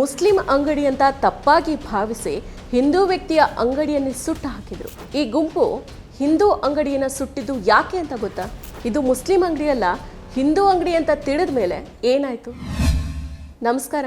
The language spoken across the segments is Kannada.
ಮುಸ್ಲಿಂ ಅಂಗಡಿ ಅಂತ ತಪ್ಪಾಗಿ ಭಾವಿಸಿ ಹಿಂದೂ ವ್ಯಕ್ತಿಯ ಅಂಗಡಿಯನ್ನು ಸುಟ್ಟು ಹಾಕಿದರು. ಈ ಗುಂಪು ಹಿಂದೂ ಅಂಗಡಿಯನ್ನು ಸುಟ್ಟಿದ್ದು ಯಾಕೆ ಅಂತ ಗೊತ್ತಾ? ಇದು ಮುಸ್ಲಿಂ ಅಂಗಡಿಯಲ್ಲ ಹಿಂದೂ ಅಂಗಡಿ ಅಂತ ತಿಳಿದ ಮೇಲೆ ಏನಾಯಿತು? ನಮಸ್ಕಾರ.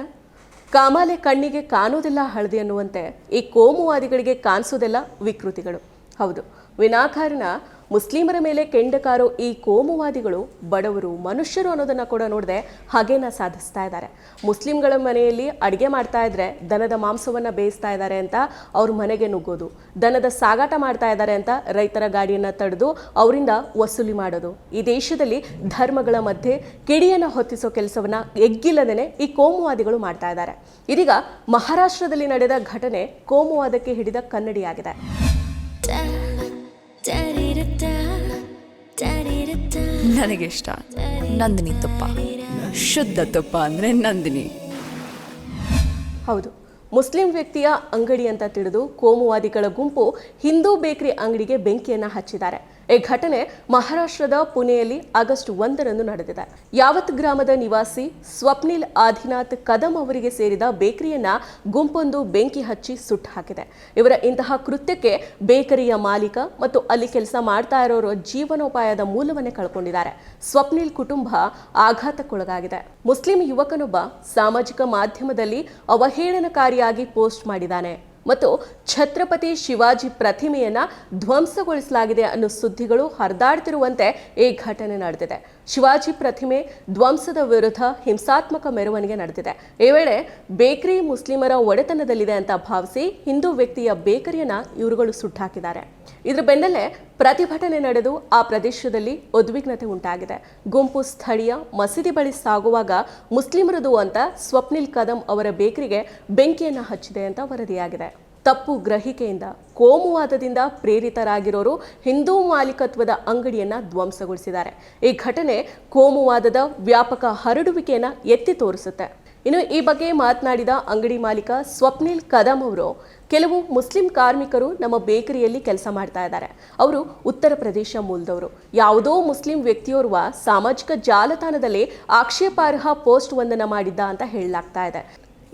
ಕಾಮಾಲೆ ಕಣ್ಣಿಗೆ ಕಾಣೋದಿಲ್ಲ ಹಳದಿ ಅನ್ನುವಂತೆ ಈ ಕೋಮುವಾದಿಗಳಿಗೆ ಕಾಣಿಸೋದೆಲ್ಲ ವಿಕೃತಿಗಳು. ಹೌದು ವಿನಾಕಾರಣ ಮುಸ್ಲಿಮರ ಮೇಲೆ ಕೆಂಡಕಾರೋ ಈ ಕೋಮುವಾದಿಗಳು ಬಡವರು ಮನುಷ್ಯರು ಅನ್ನೋದನ್ನ ಕೂಡ ನೋಡದೆ ಹಾಗೇನ ಸಾಧಿಸ್ತಾ ಇದ್ದಾರೆ. ಮುಸ್ಲಿಂಗಳ ಮನೆಯಲ್ಲಿ ಅಡಿಗೆ ಮಾಡ್ತಾ ಇದ್ರೆ ದನದ ಮಾಂಸವನ್ನ ಬೇಯಿಸ್ತಾ ಇದ್ದಾರೆ ಅಂತ ಅವ್ರ ಮನೆಗೆ ನುಗ್ಗೋದು, ದನದ ಸಾಗಾಟ ಮಾಡ್ತಾ ಇದ್ದಾರೆ ಅಂತ ರೈತರ ಗಾಡಿಯನ್ನು ತಡೆದು ಅವರಿಂದ ವಸೂಲಿ ಮಾಡೋದು. ಈ ದೇಶದಲ್ಲಿ ಧರ್ಮಗಳ ಮಧ್ಯೆ ಕಿಡಿಯನ್ನು ಹೊತ್ತಿಸೋ ಕೆಲಸವನ್ನ ಎಗ್ಗಿಲ್ಲದೇನೆ ಈ ಕೋಮುವಾದಿಗಳು ಮಾಡ್ತಾ ಇದ್ದಾರೆ. ಇದೀಗ ಮಹಾರಾಷ್ಟ್ರದಲ್ಲಿ ನಡೆದ ಘಟನೆ ಕೋಮುವಾದಕ್ಕೆ ಹಿಡಿದ ಕನ್ನಡಿಯಾಗಿದೆ. ನನಗೆ ಇಷ್ಟ ನಂದಿನಿ ತುಪ್ಪ. ಶುದ್ಧ ತುಪ್ಪ ಅಂದರೆ ನಂದಿನಿ. ಹೌದು. ಮುಸ್ಲಿಂ ವ್ಯಕ್ತಿಯ ಅಂಗಡಿ ಅಂತ ತಿಳಿದು ಕೋಮುವಾದಿಗಳ ಗುಂಪು ಹಿಂದೂ ಬೇಕರಿ ಅಂಗಡಿಗೆ ಬೆಂಕಿಯನ್ನು ಹಚ್ಚಿದ್ದಾರೆ. ಈ ಘಟನೆ ಮಹಾರಾಷ್ಟ್ರದ ಪುಣೆಯಲ್ಲಿ ಆಗಸ್ಟ್ ಒಂದರಂದು ನಡೆದಿದೆ. ಯಾವತ್ ಗ್ರಾಮದ ನಿವಾಸಿ ಸ್ವಪ್ನಿಲ್ ಆದಿನಾಥ್ ಕದಂ ಅವರಿಗೆ ಸೇರಿದ ಬೇಕರಿಯನ್ನ ಗುಂಪೊಂದು ಬೆಂಕಿ ಹಚ್ಚಿ ಸುಟ್ಟು ಹಾಕಿದೆ. ಇವರ ಇಂತಹ ಕೃತ್ಯಕ್ಕೆ ಬೇಕರಿಯ ಮಾಲೀಕ ಮತ್ತು ಅಲ್ಲಿ ಕೆಲಸ ಮಾಡ್ತಾ ಇರೋರು ಜೀವನೋಪಾಯದ ಮೂಲವನ್ನೇ ಕಳ್ಕೊಂಡಿದ್ದಾರೆ. ಸ್ವಪ್ನಿಲ್ ಕುಟುಂಬ ಆಘಾತಕ್ಕೊಳಗಾಗಿದೆ. ಮುಸ್ಲಿಂ ಯುವಕನೊಬ್ಬ ಸಾಮಾಜಿಕ ಮಾಧ್ಯಮದಲ್ಲಿ ಅವಹೇಳನಕಾರಿಯಾಗಿ ಪೋಸ್ಟ್ ಮಾಡಿದ್ದಾನೆ. ಮತ್ತು ಛತ್ರಪತಿ ಶಿವಾಜಿ ಪ್ರತಿಮೆಯನ್ನು ಧ್ವಂಸಗೊಳಿಸಲಾಗಿದೆ ಅನ್ನೋ ಸುದ್ದಿಗಳು ಹರಿದಾಡ್ತಿರುವಂತೆ ಈ ಘಟನೆ ನಡೆದಿದೆ. ಶಿವಾಜಿ ಪ್ರತಿಮೆ ಧ್ವಂಸದ ವಿರುದ್ಧ ಹಿಂಸಾತ್ಮಕ ಮೆರವಣಿಗೆ ನಡೆದಿದೆ. ಈ ವೇಳೆ ಬೇಕರಿ ಮುಸ್ಲಿಮರ ಒಡೆತನದಲ್ಲಿದೆ ಅಂತ ಭಾವಿಸಿ ಹಿಂದೂ ವ್ಯಕ್ತಿಯ ಬೇಕರಿಯನ್ನು ಇವರುಗಳು ಸುಟ್ಟಾಕಿದ್ದಾರೆ. ಇದ್ರ ಬೆನ್ನಲ್ಲೇ ಪ್ರತಿಭಟನೆ ನಡೆದು ಆ ಪ್ರದೇಶದಲ್ಲಿ ಉದ್ವಿಗ್ನತೆ ಉಂಟಾಗಿದೆ. ಗುಂಪು ಸ್ಥಳೀಯ ಮಸೀದಿ ಬಳಿ ಸಾಗುವಾಗ ಮುಸ್ಲಿಮರದು ಅಂತ ಸ್ವಪ್ನಿಲ್ ಕದಂ ಅವರ ಬೇಕರಿಗೆ ಬೆಂಕಿಯನ್ನು ಹಚ್ಚಿದೆ ಅಂತ ವರದಿಯಾಗಿದೆ. ತಪ್ಪು ಗ್ರಹಿಕೆಯಿಂದ ಕೋಮುವಾದದಿಂದ ಪ್ರೇರಿತರಾಗಿರೋರು ಹಿಂದೂ ಮಾಲೀಕತ್ವದ ಅಂಗಡಿಯನ್ನು ಧ್ವಂಸಗೊಳಿಸಿದ್ದಾರೆ. ಈ ಘಟನೆ ಕೋಮುವಾದದ ವ್ಯಾಪಕ ಹರಡುವಿಕೆಯನ್ನು ಎತ್ತಿ ತೋರಿಸುತ್ತೆ. ಇನ್ನು ಈ ಬಗ್ಗೆ ಮಾತನಾಡಿದ ಅಂಗಡಿ ಮಾಲೀಕ ಸ್ವಪ್ನಿಲ್ ಕದಂ ಅವರು, ಕೆಲವು ಮುಸ್ಲಿಂ ಕಾರ್ಮಿಕರು ನಮ್ಮ ಬೇಕರಿಯಲ್ಲಿ ಕೆಲಸ ಮಾಡ್ತಾ ಇದ್ದಾರೆ. ಅವರು ಉತ್ತರ ಪ್ರದೇಶ ಮೂಲದವರು. ಯಾವುದೋ ಮುಸ್ಲಿಂ ವ್ಯಕ್ತಿಯೋರ್ವ ಸಾಮಾಜಿಕ ಜಾಲತಾಣದಲ್ಲಿ ಆಕ್ಷೇಪಾರ್ಹ ಪೋಸ್ಟ್ ಒಂದನ್ನು ಮಾಡಿದ್ದ ಅಂತ ಹೇಳಲಾಗ್ತಾ ಇದೆ.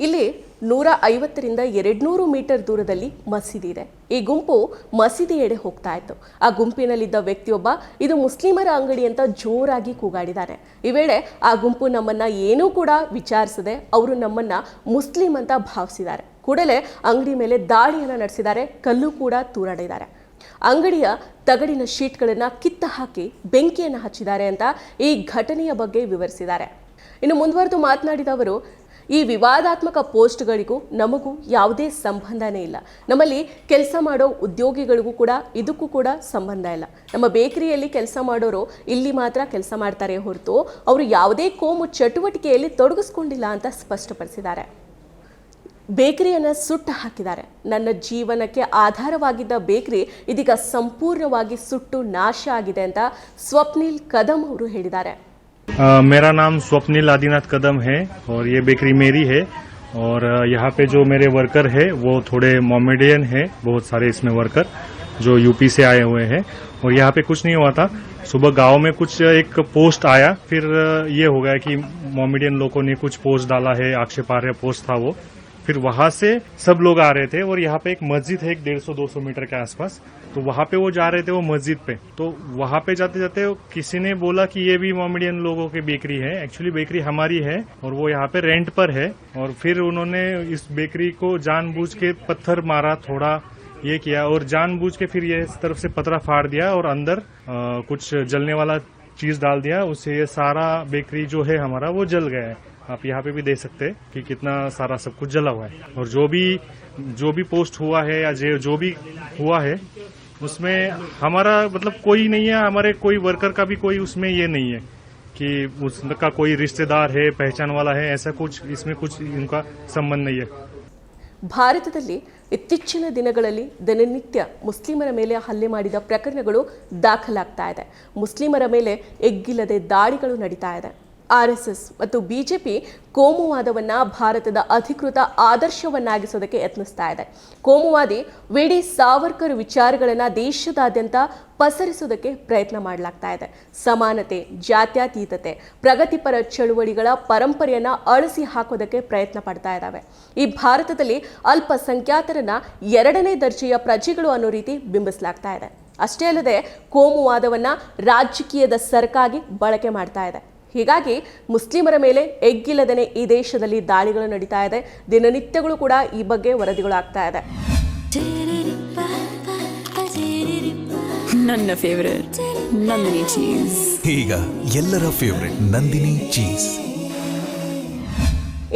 ಇಲ್ಲಿ ನೂರ ಐವತ್ತರಿಂದ ಎರಡ್ನೂರು ಮೀಟರ್ ದೂರದಲ್ಲಿ ಮಸೀದಿ ಇದೆ. ಈ ಗುಂಪು ಮಸೀದಿ ಎಡೆ ಹೋಗ್ತಾ ಇತ್ತು. ಆ ಗುಂಪಿನಲ್ಲಿದ್ದ ವ್ಯಕ್ತಿಯೊಬ್ಬ ಇದು ಮುಸ್ಲಿಮರ ಅಂಗಡಿ ಅಂತ ಜೋರಾಗಿ ಕೂಗಾಡಿದ್ದಾರೆ ಈ ವೇಳೆ ಆ ಗುಂಪು ನಮ್ಮನ್ನ ಏನೂ ಕೂಡ ವಿಚಾರಿಸದೆ ಅವರು ನಮ್ಮನ್ನ ಮುಸ್ಲಿಂ ಅಂತ ಭಾವಿಸಿದ್ದಾರೆ. ಕೂಡಲೇ ಅಂಗಡಿ ಮೇಲೆ ದಾಳಿಯನ್ನು ನಡೆಸಿದ್ದಾರೆ. ಕಲ್ಲು ಕೂಡ ತೂರಾಡಿದ್ದಾರೆ. ಅಂಗಡಿಯ ತಗಡಿನ ಶೀಟ್ಗಳನ್ನು ಕಿತ್ತ ಹಾಕಿ ಬೆಂಕಿಯನ್ನು ಹಚ್ಚಿದ್ದಾರೆ ಅಂತ ಈ ಘಟನೆಯ ಬಗ್ಗೆ ವಿವರಿಸಿದ್ದಾರೆ. ಇನ್ನು ಮುಂದುವರೆದು ಮಾತನಾಡಿದ ಅವರು ಈ ವಿವಾದಾತ್ಮಕ ಪೋಸ್ಟ್ಗಳಿಗೂ ನಮಗೂ ಯಾವುದೇ ಸಂಬಂಧನೇ ಇಲ್ಲ. ನಮ್ಮಲ್ಲಿ ಕೆಲಸ ಮಾಡೋ ಉದ್ಯೋಗಿಗಳಿಗೂ ಕೂಡ ಇದಕ್ಕೂ ಕೂಡ ಸಂಬಂಧ ಇಲ್ಲ. ನಮ್ಮ ಬೇಕರಿಯಲ್ಲಿ ಕೆಲಸ ಮಾಡೋರು ಇಲ್ಲಿ ಮಾತ್ರ ಕೆಲಸ ಮಾಡ್ತಾರೆ ಹೊರತು ಅವರು ಯಾವುದೇ ಕೋಮು ಚಟುವಟಿಕೆಯಲ್ಲಿ ತೊಡಗಿಸ್ಕೊಂಡಿಲ್ಲ ಅಂತ ಸ್ಪಷ್ಟಪಡಿಸಿದ್ದಾರೆ. ಬೇಕರಿಯನ್ನು ಸುಟ್ಟು ಹಾಕಿದ್ದಾರೆ. ನನ್ನ ಜೀವನಕ್ಕೆ ಆಧಾರವಾಗಿದ್ದ ಬೇಕರಿ ಇದೀಗ ಸಂಪೂರ್ಣವಾಗಿ ಸುಟ್ಟು ನಾಶ ಆಗಿದೆ ಅಂತ ಸ್ವಪ್ನಿಲ್ ಕದಂ ಅವರು ಹೇಳಿದ್ದಾರೆ. अ, मेरा नाम स्वप्निल आदिनाथ कदम है और ये बेकरी मेरी है। और यहाँ पे जो मेरे वर्कर है वो थोड़े मोमेडियन है बहुत सारे इसमें वर्कर जो यूपी से आए हुए हैं। और यहाँ पे कुछ नहीं हुआ था। सुबह गाँव में कुछ एक पोस्ट आया फिर ये हो गया कि मोमेडियन लोगों ने कुछ पोस्ट डाला है आक्षेपार्ह पोस्ट था वो। फिर वहाँ से सब लोग आ रहे थे और यहाँ पे एक मस्जिद है एक डेढ़ सौ दो सौ मीटर के आसपास। तो वहाँ पे वो जा रहे थे वो मस्जिद पे। तो वहाँ पे जाते जाते किसी ने बोला कि ये भी मोमेडियन लोगों की बेकरी है। एक्चुअली बेकरी हमारी है और वो यहाँ पे रेंट पर है। और फिर उन्होंने इस बेकरी को जानबूझ के पत्थर मारा थोड़ा ये किया और जानबूझ के फिर ये इस तरफ़ से पतरा फाड़ दिया और अंदर अ, कुछ जलने वाला चीज़ डाल दिया उससे ये सारा बेकरी जो है हमारा, वो जल गया है। आप यहाँ पे भी देख सकते हैं कि कितना सारा सब कुछ जला हुआ है। और जो भी जो भी पोस्ट हुआ है या जो भी हुआ है, उसमें हमारा मतलब कोई नहीं है, हमारे कोई वर्कर का भी कोई उसमें ये नहीं है कि उसका कोई रिश्तेदार है, पहचान वाला है, ऐसा कुछ, इसमें कुछ इनका संबंध नहीं है। भारत ಇತ್ತೀಚಿನ ದಿನಗಳಲ್ಲಿ ದಿನನಿತ್ಯ ಮುಸ್ಲಿಮರ ಮೇಲೆ ಹಲ್ಲೆ ಮಾಡಿದ ಪ್ರಕರಣಗಳು ದಾಖಲಾಗ್ತಾ ಇದೆ. ಮುಸ್ಲಿಮರ ಮೇಲೆ ಎಗ್ಗಿಲ್ಲದೆ ದಾಳಿಗಳು ನಡೀತಾ ಇದೆ. ಆರ್ಎಸ್ಎಸ್ ಮತ್ತು ಬಿಜೆಪಿ ಕೋಮುವಾದವನ್ನ ಭಾರತದ ಅಧಿಕೃತ ಆದರ್ಶವನ್ನಾಗಿಸೋದಕ್ಕೆ ಯತ್ನಿಸ್ತಾ ಇದೆ. ಕೋಮುವಾದಿ ವಿಡಿ ಸಾವರ್ಕರ್ ವಿಚಾರಗಳನ್ನು ದೇಶದಾದ್ಯಂತ ಪಸರಿಸೋದಕ್ಕೆ ಪ್ರಯತ್ನ ಮಾಡಲಾಗ್ತಾ ಇದೆ. ಸಮಾನತೆ, ಜಾತ್ಯತೀತತೆ, ಪ್ರಗತಿಪರ ಚಳುವಳಿಗಳ ಪರಂಪರೆಯನ್ನು ಅಳಿಸಿ ಹಾಕೋದಕ್ಕೆ ಪ್ರಯತ್ನ ಪಡ್ತಾ ಇದ್ದಾವೆ ಈ ಭಾರತದಲ್ಲಿ ಅಲ್ಪಸಂಖ್ಯಾತರನ್ನ ಎರಡನೇ ದರ್ಜೆಯ ಪ್ರಜೆಗಳು ಅನ್ನೋ ರೀತಿ ಬಿಂಬಿಸಲಾಗ್ತಾ ಇದೆ. ಅಷ್ಟೇ ಅಲ್ಲದೆ ಕೋಮುವಾದವನ್ನು ರಾಜಕೀಯದ ಸರಕಾಗಿ ಬಳಕೆ ಮಾಡ್ತಾ ಇದೆ. ಹೀಗಾಗಿ ಮುಸ್ಲಿಮರ ಮೇಲೆ ಎಗ್ಗಿಲ್ಲದೇನೆ ಈ ದೇಶದಲ್ಲಿ ದಾಳಿಗಳು ನಡೀತಾ ಇದೆ. ದಿನನಿತ್ಯಗಳು ಕೂಡ ಈ ಬಗ್ಗೆ ವರದಿಗಳು ಆಗ್ತಾ ಇದೆ. ನನ್ನ ಫೇವ್ರೆಟ್ ನಂದಿನಿ ಚೀಸ್ ಈಗ ಎಲ್ಲರ ಫೇವರೆಟ್ ನಂದಿನಿ ಚೀಸ್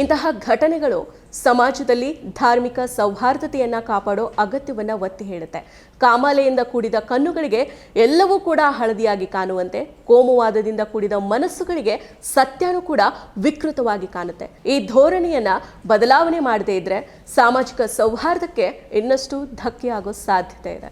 ಇಂತಹ ಘಟನೆಗಳು ಸಮಾಜದಲ್ಲಿ ಧಾರ್ಮಿಕ ಸೌಹಾರ್ದತೆಯನ್ನ ಕಾಪಾಡೋ ಅಗತ್ಯವನ್ನು ಒತ್ತಿ ಹೇಳುತ್ತೆ. ಕಾಮಾಲೆಯಿಂದ ಕೂಡಿದ ಕಣ್ಣುಗಳಿಗೆ ಎಲ್ಲವೂ ಕೂಡ ಹಳದಿಯಾಗಿ ಕಾಣುವಂತೆ, ಕೋಮುವಾದದಿಂದ ಕೂಡಿದ ಮನಸ್ಸುಗಳಿಗೆ ಸತ್ಯನೂ ಕೂಡ ವಿಕೃತವಾಗಿ ಕಾಣುತ್ತೆ. ಈ ಧೋರಣೆಯನ್ನ ಬದಲಾವಣೆ ಮಾಡದೇ ಇದ್ರೆ ಸಾಮಾಜಿಕ ಸೌಹಾರ್ದಕ್ಕೆ ಇನ್ನಷ್ಟು ಧಕ್ಕೆ ಆಗೋ ಸಾಧ್ಯತೆ ಇದೆ.